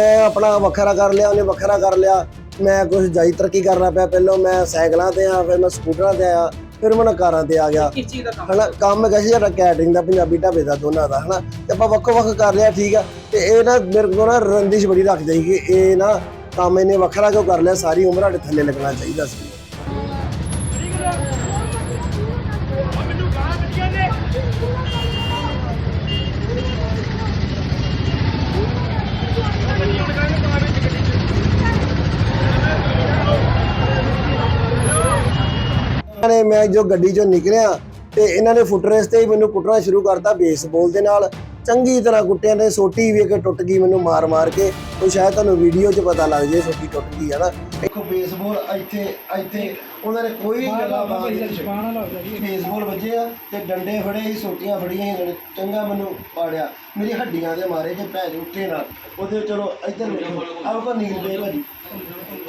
ਮੈਂ ਆਪਣਾ ਵੱਖਰਾ ਕਰ ਲਿਆ ਉਹਨੇ ਵੱਖਰਾ ਕਰ ਲਿਆ। ਮੈਂ ਕੁਝ ਜਾਈ ਤਰੱਕੀ ਕਰਨਾ ਪਿਆ ਪਹਿਲਾਂ ਮੈਂ ਸਾਈਕਲਾਂ ਤੇ ਆ ਫਿਰ ਮੈਂ ਸਕੂਟਰਾਂ ਤੇ ਆਇਆ ਫਿਰ ਮੈਂ ਕਾਰਾਂ ਤੇ ਆ ਗਿਆ। ਕਿਸ ਚੀਜ਼ ਦਾ ਕੰਮ? ਹਨਾ ਕੰਮ ਕਹੀ ਜਿਹੜਾ ਕੈਟਰਿੰਗ ਦਾ ਪੰਜਾਬੀ ਢਾਬੇ ਦਾ ਦੋਨਾਂ ਦਾ ਹਨਾ। ਤੇ ਆਪਾਂ ਵੱਖੋ ਵੱਖ ਕਰ ਲਿਆ ਠੀਕ ਆ। ਤੇ ਇਹ ਨਾ ਮੇਰੇ ਕੋਲ ਨਾ ਰੰਦਿਸ਼ ਬੜੀ ਰੱਖ ਜਾਈ ਕਿ ਇਹ ਨਾ ਕੰਮ ਇਹਨੇ ਵੱਖਰਾ ਕਿਉਂ ਕਰ ਲਿਆ ਸਾਰੀ ਉਮਰ ਸਾਡੇ ਥੱਲੇ ਲੱਗਣਾ ਚਾਹੀਦਾ ਸੀ। ਨੇ ਮੈਂ ਜੋ ਗੱਡੀ ਚੋਂ ਨਿਕਲਿਆ ਤੇ ਇਹਨਾਂ ਨੇ ਫੁੱਟਰੇਸ ਤੇ ਹੀ ਮੈਨੂੰ ਕੁੱਟਣਾ ਸ਼ੁਰੂ ਕਰਤਾ ਬੇਸਬਾਲ ਦੇ ਨਾਲ। ਚੰਗੀ ਤਰ੍ਹਾਂ ਕੁੱਟਿਆ ਨੇ ਸੋਟੀ ਵੀ ਇੱਕ ਟੁੱਟ ਗਈ ਮੈਨੂੰ ਮਾਰ ਮਾਰ ਕੇ। ਉਹ ਸ਼ਾਇਦ ਤੁਹਾਨੂੰ ਵੀਡੀਓ 'ਚ ਪਤਾ ਲੱਗ ਜੇ ਸੋਟੀ ਟੁੱਟ ਗਈ ਹੈ ਨਾ। ਦੇਖੋ ਬੇਸਬਾਲ ਇੱਥੇ ਇੱਥੇ ਉਹਨਾਂ ਨੇ ਕੋਈ ਜਗ੍ਹਾ ਬਾਹਰ ਨਹੀਂ ਬੇਸਬਾਲ ਵੱਜੇ ਆ ਤੇ ਡੰਡੇ ਫੜੇ ਸੀ ਸੋਟੀਆਂ ਫੜੀਆਂ ਨੇ ਚੰਗਾ ਮੈਨੂੰ ਪਾੜਿਆ। ਮੇਰੀ ਹੱਡੀਆਂ ਦੇ ਮਾਰੇ ਜੇ ਭੈਜ ਉੱਠੇ ਨਾਲ। ਉਹਦੇ ਚਲੋ ਇੱਧਰ ਆਹ ਕੋ ਨੀਲ ਪੇ ਭਾਜੀ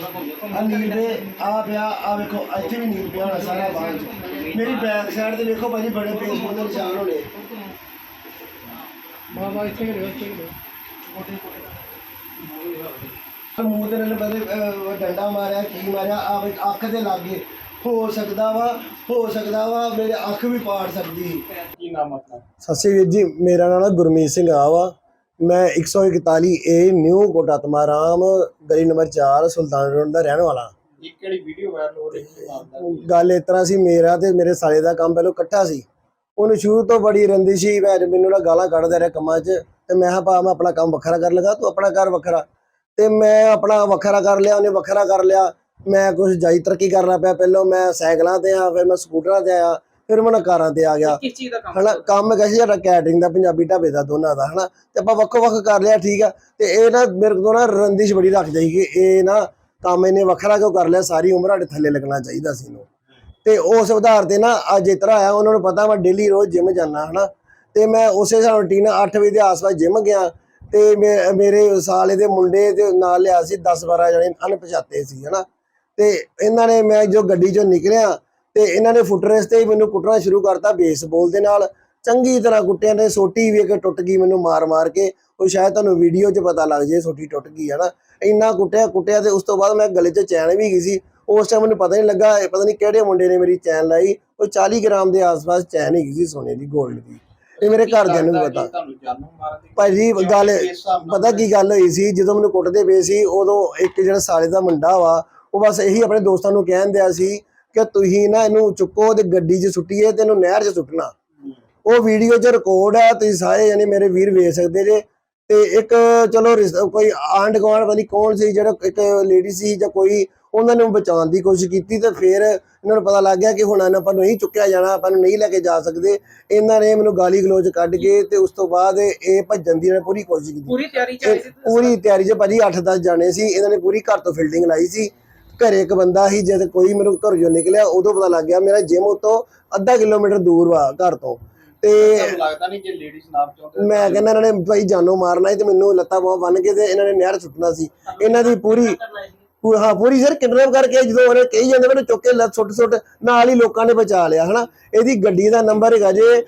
ਆ ਨੀਲ ਪੇ ਆ ਪਿਆ ਆ ਵੇਖੋ ਇੱਥੇ ਵੀ ਨੀਲ ਪਿਆ ਹੋਣਾ ਸਾਰਾ ਬਾਹਰ ਚ। ਮੇਰੀ ਬੈਕ ਸਾਈਡ ਤੇ ਵੇਖੋ ਭਾਜੀ ਬੜੇ ਬੇਸਬਾਲ ਦੇ ਨਿਸ਼ਾਨ ਹੋਣੇ। ਬਾਬਾ ਇੱਥੇ ਕਰਿਓ ਇੱਥੇ ਕਰਿਓ ਮੂੰਹ ਤੇ ਨੇ ਬਦੇ ਡੰਡਾ ਮਾਰਿਆ ਕੀ ਮਾਰਿਆ ਆ ਵੇ ਅੱਖ ਦੇ ਲਾਗੇ ਹੋ ਸਕਦਾ ਵਾ ਹੋ ਸਕਦਾ ਵਾ ਮੇਰੇ ਅੱਖ ਵੀ ਪਾੜ ਸਕਦੀ। ਕੀ ਨਾਮ ਆਪਣਾ? ਸਤਿ ਸ਼੍ਰੀ ਅਕਾਲ ਜੀ ਮੇਰਾ ਨਾਮ ਗੁਰਮੀਤ ਸਿੰਘ ਆ ਵਾ। ਮੈਂ 141 ਏ ਨਿਊ ਕੋਟਾ ਤਮਾਰਾਮ ਗਲੀ ਨੰਬਰ 4 ਸੁਲਤਾਨ ਰੋਡ ਦਾ ਰਹਿਣ ਵਾਲਾ ਇਹ ਕਿਹੜੀ ਵੀਡੀਓ ਵਾਇਰਲ ਹੋ ਰਹੀ ਹੈ ਨਾਮ ਦਾ ਗੱਲ ਇਸ ਤਰ੍ਹਾਂ ਸੀ ਮੇਰਾ ਤੇ ਮੇਰੇ ਸਾਲੇ ਦਾ ਕੰਮ ਪਹਿਲਾਂ ਇਕੱਠਾ ਸੀ। ਉਹਨੂੰ ਸ਼ੁਰੂ ਤੋਂ ਬੜੀ ਰੰਦਿਸ਼ ਸੀ ਵੈਜ ਮੈਨੂੰ ਨਾ ਗਾਲਾਂ ਕੱਢਦਾ ਰਿਹਾ ਕੰਮਾਂ 'ਚ। ਤੇ ਮੈਂ ਕਿਹਾ ਭਾ ਮੈਂ ਆਪਣਾ ਕੰਮ ਵੱਖਰਾ ਕਰ ਲਗਾ ਤੂੰ ਆਪਣਾ ਕਰ ਵੱਖਰਾ। ਤੇ ਮੈਂ ਆਪਣਾ ਵੱਖਰਾ ਕਰ ਲਿਆ ਉਹਨੇ ਵੱਖਰਾ ਕਰ ਲਿਆ। ਮੈਂ ਕੁਝ ਜਾਈ ਤਰੱਕੀ ਕਰਨਾ ਪਿਆ ਪਹਿਲਾਂ ਮੈਂ ਸਾਈਕਲਾਂ ਤੇ ਆ ਫਿਰ ਮੈਂ ਸਕੂਟਰਾਂ ਤੇ ਆਇਆ। ਫਿਰ ਮੈਂ ਕਾਰਾਂ ਤੇ ਆ ਗਿਆ। ਕਿਸ ਚੀਜ਼ ਦਾ ਕੰਮ ਹਨਾ ਕੰਮ ਕਹੀ ਜਿਹੜਾ ਕੈਟਰਿੰਗ ਦਾ ਪੰਜਾਬੀ ਢਾਬੇ ਦਾ ਦੋਨਾਂ ਦਾ ਹਨਾ। ਤੇ ਆਪਾਂ ਵੱਖੋ ਵੱਖ ਕਰ ਲਿਆ ਠੀਕ ਆ। ਤੇ ਇਹ ਨਾ ਮੇਰੇ ਕੋਲ ਨਾ ਰੰਦਿਸ਼ ਬੜੀ ਰੱਖ ਜਾਈ ਕਿ ਇਹ ਨਾ ਕੰਮ ਇਹਨੇ ਵੱਖਰਾ ਕਿਉਂ ਕਰ ਲਿਆ ਸਾਰੀ ਉਮਰ ਸਾਡੇ ਥੱਲੇ ਲੱਗਣਾ ਚਾਹੀਦਾ ਸੀ ਇਹਨੂੰ। ਤੇ ਉਸ ਆਧਾਰ ਤੇ ਨਾ ਅੱਜ ਇਸ ਤਰ੍ਹਾਂ ਆਇਆ ਉਹਨਾਂ ਨੂੰ ਪਤਾ ਮੈਂ ਡੇਲੀ ਰੋਜ਼ ਜਿਮ ਜਾਂਦਾ ਹਨਾ। ਤੇ ਮੈਂ ਉਸੇ ਹਿਸਾਬ ਰੁਟੀਨ 8 ਵਜੇ ਦੇ ਆਸ-ਪਾਸ ਜਿਮ ਗਿਆ। ਤੇ ਮੇਰੇ ਸਾਲੇ ਦੇ ਮੁੰਡੇ ਦੇ ਨਾਲ ਲਿਆ ਸੀ 10 12 ਜਣੇ ਅਣਪਛਾਤੇ ਸੀ ਹਨਾ। ਤੇ ਇਹਨਾਂ ਨੇ ਮੈਂ ਜੋ ਗੱਡੀ ਚੋਂ ਨਿਕਲਿਆ ਤੇ ਇਹਨਾਂ ਨੇ ਫੁੱਟਰੇਸ ਤੇ ਹੀ ਮੈਨੂੰ ਕੁੱਟਣਾ ਸ਼ੁਰੂ ਕਰਤਾ ਬੇਸਬਾਲ ਦੇ ਨਾਲ। ਚੰਗੀ ਤਰ੍ਹਾਂ ਕੁੱਟਿਆ ਨੇ ਸੋਟੀ ਵੀ ਇੱਕ ਟੁੱਟ ਗਈ ਮੈਨੂੰ ਮਾਰ ਮਾਰ ਕੇ। ਉਹ ਸ਼ਾਇਦ ਤੁਹਾਨੂੰ ਵੀਡੀਓ 'ਚ ਪਤਾ ਲੱਗ ਜੇ ਸੋਟੀ ਟੁੱਟ ਗਈ ਹੈ ਨਾ ਇੰਨਾ ਕੁੱਟਿਆ ਕੁੱਟਿਆ ਤੇ ਉਸ ਤੋਂ ਬਾਅਦ ਮੈਂ ਗਲੇ 'ਚ ਚੈਨ ਵੀ ਗਈ ਸੀ। ਉਸ ਟਾਈਮ ਮੈਨੂੰ ਪਤਾ ਨਹੀਂ ਲੱਗਾ ਇਹ ਪਤਾ ਨਹੀਂ ਕਿਹੜੇ ਮੁੰਡੇ ਨੇ ਮੇਰੀ ਚੈਨ ਲਾਈ। ਉਹ 40 ਗ੍ਰਾਮ ਦੇ ਆਸ-ਪਾਸ ਚੈਨ ਹੈਗੀ ਸੀ ਸੋਨੇ ਦੀ 골ਡ ਦੀ। ਇਹ ਮੇਰੇ ਘਰਦਿਆਂ ਨੂੰ ਪਤਾ। ਭਾਜੀ ਗੱਲ ਪਤਾ ਕੀ ਗੱਲ ਹੋਈ ਸੀ ਜਦੋਂ ਮੈਨੂੰ ਕੁੱਟਦੇ ਪਏ ਸੀ ਉਦੋਂ ਇੱਕ ਜਿਹੜਾ ਸਾਲੇ ਦਾ ਮੁੰਡਾ ਵਾ ਉਹ ਬਸ ਇਹੀ ਆਪਣੇ ਦੋਸਤਾਂ ਨੂੰ ਕਹਿਣ ਦਿਆ ਸੀ ਕਿ ਤੁਸੀਂ ਨਾ ਇਹਨੂੰ ਚੁੱਕੋ ਤੇ ਗੱਡੀ 'ਚ ਸੁੱਟੀਏ ਤੇ ਇਹਨੂੰ ਨਹਿਰ 'ਚ ਸੁੱਟਣਾ। ਉਹ ਵੀਡੀਓ 'ਚ ਰਿਕਾਰਡ ਹੈ ਤੁਸੀਂ ਸਾਰੇ ਜਣੇ ਮੇਰੇ ਵੀਰ ਵੇਖ ਸਕਦੇ ਜੇ। ਤੇ ਇੱਕ ਚਲੋ ਕੋਈ ਆਂਡ ਗਵਾਂਡ ਵਾਲੀ ਕੌਣ ਸੀ ਜਿਹੜਾ ਇੱਕ ਲੇਡੀ ਸੀ ਜਾਂ ਕੋਈ ਉਹਨਾਂ ਨੂੰ ਬਚਾਉਣ ਦੀ ਕੋਸ਼ਿਸ਼ ਕੀਤੀ ਤੇ ਫਿਰ ਇਹਨਾਂ ਨੂੰ ਪਤਾ ਲੱਗ ਗਿਆ ਕਿ ਹੁਣ ਆਪਾਂ ਨੂੰ ਨਹੀਂ ਚੁੱਕਿਆ ਜਾਣਾ ਆਪਾਂ ਨੂੰ ਨਹੀਂ ਲੈ ਕੇ ਜਾ ਸਕਦੇ। ਇਹਨਾਂ ਨੇ ਮੈਨੂੰ ਗਾਲੀ ਗਲੋਚ ਕੱਢ ਕੇ ਤੇ ਉਸ ਤੋਂ ਬਾਅਦ ਇਹ ਭੱਜਣ ਦੀ ਇਹਨਾਂ ਪੂਰੀ ਕੋਸ਼ਿਸ਼ ਕੀਤੀ। ਪੂਰੀ ਤਿਆਰੀ ਚ ਆਈ ਸੀ ਤੇ ਪੂਰੀ ਤਿਆਰੀ 'ਚ ਭਾਜੀ 8-10 ਜਾਣੇ ਸੀ ਇਹਨਾਂ ਨੇ ਪੂਰੀ ਘਰ ਤੋਂ ਫੀਲਡਿੰਗ ਲਾਈ ਸੀ। ਘਰੇ ਇੱਕ ਬੰਦਾ ਸੀ ਜਦ ਕੋਈ ਮੈਨੂੰ ਘਰ ਜੋ ਨਿਕਲਿਆ ਉਦੋਂ ਪਤਾ ਲੱਗ ਗਿਆ ਮੇਰਾ ਜਿਮ ਉਤੋਂ ਅੱਧਾ ਕਿਲੋਮੀਟਰ ਦੂਰ ਵਾ ਘਰ ਤੋਂ। ਤੇ ਤੁਹਾਨੂੰ ਲੱਗਦਾ ਨਹੀਂ ਜੇ ਲੇਡੀਜ਼ ਨਾਪ ਚਾਹੁੰਦੇ ਮੈਂ ਕਹਿੰਦਾ ਇਹਨਾਂ ਨੇ ਭਾਈ ਜਾਨੋਂ ਮਾਰਨਾ ਸੀ ਤੇ ਮੈਨੂੰ ਲੱਤਾਂ ਬਾਹਾਂ ਬੰਨ ਕੇ ਤੇ ਇਹਨਾਂ ਨੇ ਨਹਿਰ ਸੁੱਟਣਾ ਸੀ। ਇਹਨਾਂ ਦੀ ਪੂਰੀ ਹਾਂ ਪੂਰੀ ਸਰ ਕਿਡਨੈਪ ਕਰਕੇ ਜਦੋਂ ਉਹਨੇ ਕਹੀ ਜਾਂਦੇ ਮੈਨੂੰ ਚੁੱਕ ਕੇ ਲੱਤ ਸੁੱਟ ਸੁੱਟ ਨਾਲ ਹੀ ਲੋਕਾਂ ਨੇ ਬਚਾ ਲਿਆ ਹਨਾ? ਇਹਦੀ ਗੱਡੀ ਦਾ ਨੰਬਰ ਹੈਗਾ ਜੇ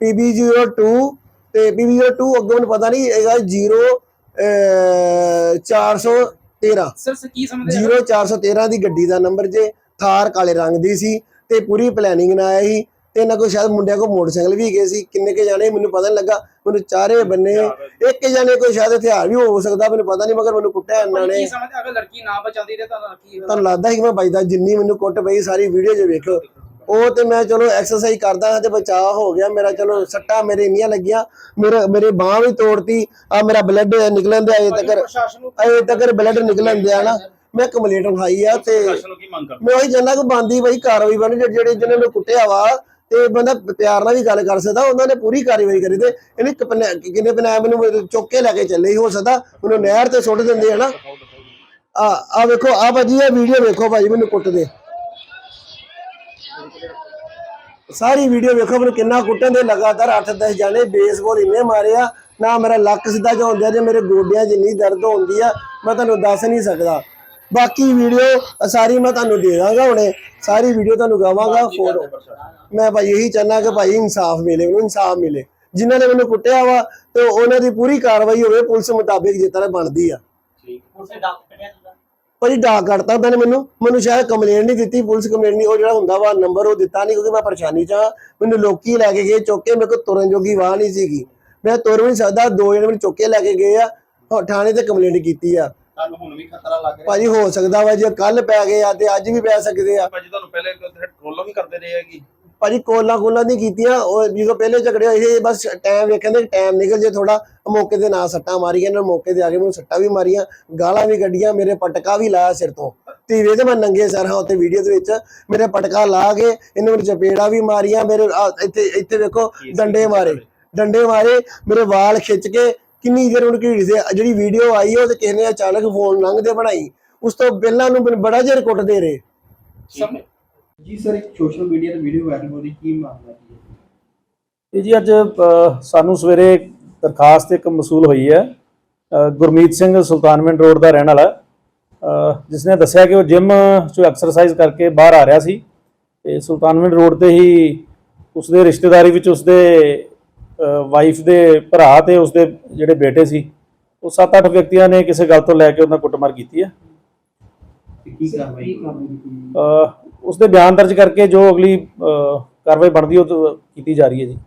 PB02 ਤੇ PB02 ਅੱਗੇ ਮੈਨੂੰ ਪਤਾ ਨਹੀਂ ਹੈਗਾ 0 413 ਸਰ ਸ- ਕੀ ਸਮਝਦੇ ਹੋ 0413 ਦੀ ਗੱਡੀ ਦਾ ਨੰਬਰ ਜੇ ਥਾਰ ਕਾਲੇ ਰੰਗ ਦੀ ਸੀ ਤੇ ਪੂਰੀ ਪਲੈਨਿੰਗ ਨਾਲ ਆਇਆ ਸੀ ਤੇ ਇਹਨਾਂ ਕੋਲ ਸ਼ਾਇਦ ਮੁੰਡਿਆਂ ਕੋਲ ਮੋਟਰਸਾਈਕਲ ਵੀ ਗਏ ਸੀ। ਕਿੰਨੇ ਕੇ ਜਾਣੇ ਮੈਨੂੰ ਪਤਾ ਨਹੀਂ ਲੱਗਾ। ਮੈਨੂੰ ਚਾਰੇ ਬੰਨੇ ਇੱਕ ਜਾਣੇ ਕੋਈ ਸ਼ਾਇਦ ਹਥਿਆਰ ਵੀ ਹੋ ਸਕਦਾ ਮੈਨੂੰ ਪਤਾ ਨਹੀਂ ਮਗਰ ਮੈਨੂੰ ਕੁੱਟਿਆ ਇਹਨਾਂ ਨੇ ਕੀ ਸਮਝਦੇ ਅਗਰ ਲੜਕੀ ਨਾ ਬਚਾਉਂਦੀ ਤੇ ਤਾਂ ਕੀ ਤੁਹਾਨੂੰ ਲੱਗਦਾ ਸੀ ਕਿ ਮੈਂ ਬਚਦਾ ਜਿੰਨੀ ਮੈਨੂੰ ਕੁੱਟ ਪਈ ਸਾਰੀ ਵੀਡੀਓ 'ਚ ਵੇਖੋ। ਉਹ ਤੇ ਮੈਂ ਚਲੋ ਐਕਸਰਸਾਈਜ਼ ਕਰਦਾ ਹਾਂ ਤੇ ਬਚਾਅ ਹੋ ਗਿਆ। ਮੇਰਾ ਚਲੋ ਸੱਟਾਂ ਮੇਰੇ ਇੰਨੀਆਂ ਲੱਗੀਆਂ। ਮੇਰੇ ਮੇਰੇ ਬਾਹ ਵੀ ਤੋੜਤੀ। ਆ ਮੇਰਾ ਬਲੱਡ ਨਿਕਲਣ ਦੇ ਅਜੇ ਤੱਕ। ਅਜੇ ਤੱਕ ਬਲੱਡ ਨਿਕਲਣ ਦਿਆ ਨਾ। ਮੈਂ ਕੰਪਲੀਟ ਉਠਾਈ ਆ ਤੇ ਮੈਂ ਉਹੀ ਜਾਨਣਾ ਕਿ ਬੰਦੀ ਬਈ ਕਾਰਵਾਈ ਬਣ ਜਿਹੜੇ ਜਿਹਨਾਂ ਨੂੰ ਕੁੱਟਿਆ ਵਾ ਤੇ ਬੰਦਾ ਪਿਆਰ ਨਾਲ ਵੀ ਗੱਲ ਕਰ ਸਕਦਾ। ਉਹਨਾਂ ਨੇ ਪੂਰੀ ਕਾਰਵਾਈ ਕਰੀ ਤੇ ਇਹਨੇ ਕਿੰਨੇ ਬਣਾ ਮੈਨੂੰ ਚੁੱਕ ਕੇ ਲੈ ਕੇ ਚੱਲੇ ਹੀ ਹੋ ਸਕਦਾ ਉਹਨੂੰ ਨਹਿਰ ਤੇ ਸੁੱਟ ਦਿੰਦੇ ਹਨਾ? ਆ ਆ ਵੇਖੋ ਆ ਭਾਜੀ ਇਹ ਵੀਡੀਓ ਵੇਖੋ ਭਾਜੀ ਮੈਨੂੰ ਕੁੱਟਦੇ। ਸਾਰੀ ਵੀਡੀਓ ਵੇਖੋ ਮੈਨੂੰ ਕਿੰਨਾ ਕੁੱਟਣ ਦੇ ਲਗਾਤਾਰ 8-10 ਜਾਣੇ ਬੇਸਬਾਲ ਇੰਨੇ ਮਾਰਿਆ ਨਾ ਮੇਰਾ ਲੱਕ ਸਿੱਧਾ ਜਾਂਦਾ ਜੇ ਮੇਰੇ ਗੋਡਿਆਂ 'ਚ ਇੰਨੀ ਦਰਦ ਹੁੰਦੀ ਆ ਮੈਂ ਤੁਹਾਨੂੰ ਦੱਸ ਨਹੀਂ ਸਕਦਾ। ਬਾਕੀ ਵੀਡੀਓ ਸਾਰੀ ਮੈਂ ਤੁਹਾਨੂੰ ਦੇ ਦਾਂਗਾ ਹੁਣੇ। ਸਾਰੀ ਵੀਡੀਓ ਤੁਹਾਨੂੰ ਗਾਵਾਂਗਾ ਫੋਟੋ ਮੈਂ ਭਾਈ ਇਹੀ ਚਾਹੁੰਦਾ ਕਿ ਭਾਈ ਇਨਸਾਫ ਮਿਲੇ ਉਹਨੂੰ ਇਨਸਾਫ ਮਿਲੇ। ਜਿਨ੍ਹਾਂ ਨੇ ਮੈਨੂੰ ਕੁੱਟਿਆ ਵਾ ਤੇ ਉਹਨਾਂ ਦੀ ਪੂਰੀ ਕਾਰਵਾਈ ਹੋਵੇ ਪੁਲਿਸ ਮੁਤਾਬਿਕ ਤਰ੍ਹਾਂ ਬਣਦੀ ਆ। ਠੀਕ। ਉਸੇ ਡਾਕ ਕੱਢਿਆ ਤੁਸੀਂ ਭਾਜੀ ਡਾਕ ਕੱਢਤਾ ਉਹਨਾਂ ਨੇ ਮੈਨੂੰ ਮੈਨੂੰ ਸ਼ਾਇਦ ਕੰਪਲੇਂਟ ਨਹੀਂ ਦਿੱਤੀ ਪੁਲਿਸ ਕੰਪਲੇਂਟ ਨਹੀਂ ਉਹ ਜਿਹੜਾ ਹੁੰਦਾ ਵਾ ਨੰਬਰ ਉਹ ਦਿੱਤਾ ਨਹੀਂ ਕਿਉਂਕਿ ਮੈਂ ਪਰੇਸ਼ਾਨੀ ਚ ਹਾਂ। ਮੈਨੂੰ ਲੋਕੀ ਲੈ ਕੇ ਗਏ ਚੁੱਕ ਕੇ ਮੇਰੇ ਕੋਲ ਤੁਰਨ ਜੋਗੀ ਵਾਹ ਨਹੀਂ ਸੀਗੀ। ਮੈਂ ਤੁਰ ਵੀ ਨਹੀਂ ਸਕਦਾ ਦੋ ਜਣੇ ਮੈਨੂੰ ਚੁੱਕ ਕੇ ਲੈ ਕੇ ਗਏ ਆ ਥਾਣੇ ਤੇ ਕੰਪਲੇਂਟ ਕੀਤੀ ਆ। ਤੁਹਾਨੂੰ ਹੁਣ ਵੀ ਖਤਰਾ ਲੱਗ ਰਿਹਾ। ਭਾਜੀ ਹੋ ਸਕਦਾ ਵਾ ਜੇ ਕੱਲ ਪੈ ਗਏ ਆ ਤੇ ਅੱਜ ਵੀ ਪੈ ਸਕਦੇ ਆ। ਭਾਜੀ ਤੁਹਾਨੂੰ ਪਹਿਲੇ ਟ੍ਰੋਲਾਂ ਵੀ ਕਰਦੇ ਰਹੇ ਹੈਗੀ। ਭਾਜੀ ਕੋਲਾ ਕੋਲਾ ਨਹੀਂ ਕੀਤੀਆਂ। ਉਹ ਜਦੋਂ ਪਹਿਲੇ ਝਗੜੇ ਹੋਏ ਸੀ ਬਸ ਟਾਈਮ ਵੇਖਣ ਦੇ ਟਾਈਮ ਨਿਕਲ ਜੇ ਥੋੜਾ ਮੌਕੇ ਤੇ ਨਾ ਸੱਟਾਂ ਮਾਰੀਆਂ ਇਹਨਾਂ ਮੌਕੇ ਤੇ ਆ ਕੇ ਮੈਨੂੰ ਸੱਟਾਂ ਵੀ ਮਾਰੀਆਂ। ਗਾਲਾਂ ਵੀ ਕੱਢੀਆਂ ਮੇਰੇ ਪਟਕਾ ਵੀ ਲਾਇਆ ਸਿਰ ਤੋਂ। ਧੀਰੇ ਤੇ ਮੈਂ ਨੰਗੇ ਸਰ ਹਾਂ ਉੱਤੇ ਵੀਡੀਓ ਦੇ ਵਿੱਚ। ਮੇਰੇ ਪਟਕਾ ਲਾ ਕੇ ਇਹਨੇ ਮੈਨੂੰ ਚਪੇੜਾ ਵੀ ਮਾਰੀਆਂ ਮੇਰੇ ਆਹ ਇੱਥੇ ਇੱਥੇ ਵੇਖੋ ਡੰਡੇ ਮਾਰੇ। ਡੰਡੇ ਮਾਰੇ ਮੇਰੇ ਵਾਲ ਖਿੱਚ ਕੇ ਕਿੰਨੀ ਦੇਰ ਉਹਨੂੰ ਘੀੜਦੇ ਜਿਹੜੀ ਵੀਡੀਓ ਆਈ ਉਹ ਤੇ ਕਿਸੇ ਨੇ ਅਚਾਨਕ ਫੋਨ ਲੰਘਦੇ ਬਣਾਈ। ਉਸ ਤੋਂ ਪਹਿਲਾਂ ਨੂੰ ਬੜਾ ਚਿਰ ਕੁੱਟਦੇ ਰਹੇ। ਸਮੇਂ ਜੀ ਸਰ ਇੱਕ ਸੋਸ਼ਲ ਮੀਡੀਆ ਤੇ ਵੀਡੀਓ ਵਾਇਰਲ ਹੋ ਰਹੀ ਕੀ ਮਾਮਲਾ ਹੈ ਇਹ ਜੀ ਅੱਜ ਅ, ਸਾਨੂੰ ਸਵੇਰੇ ਦਰਖਾਸਤ ਇੱਕ ਮਸੂਲ ਹੋਈ ਹੈ। ਅ, ਗੁਰਮੀਤ ਸਿੰਘ ਸੁਲਤਾਨਵਿੰਡ ਰੋਡ ਦਾ ਰਹਿਣ ਵਾਲਾ ਅ, ਜਿਸ ਨੇ ਦੱਸਿਆ ਕਿ ਉਹ ਜਿਮ 'ਚੋਂ ਐਕਸਰਸਾਈਜ਼ ਕਰਕੇ ਬਾਹਰ ਆ ਰਿਹਾ ਸੀ ਤੇ ਸੁਲਤਾਨਵਿੰਡ ਰੋਡ ਤੇ ਹੀ ਉਸਦੇ ਰਿਸ਼ਤੇਦਾਰੀ ਵਿੱਚ ਉਸਦੇ ਵਾਈਫ ਦੇ ਭਰਾ ਤੇ ਉਸਦੇ ਜਿਹੜੇ ਬੇਟੇ ਸੀ ਉਹ 7-8 ਵਿਅਕਤੀਆਂ ਨੇ ਕਿਸੇ ਗੱਲ ਤੋਂ ਲੈ ਕੇ ਉਹਨਾਂ ਕੁੱਟਮਾਰ ਕੀਤੀ ਹੈ। ਤੇ ਕੀ ਕਾਰਵਾਈ ਅ, ਉਸ ਉਸਦੇ ਬਿਆਨ ਦਰਜ ਕਰਕੇ ਜੋ ਅਗਲੀ ਅ, ਕਾਰਵਾਈ ਬਣਦੀ ਉਹ ਤੋਂ ਕੀਤੀ ਜਾ ਰਹੀ ਹੈ ਜੀ।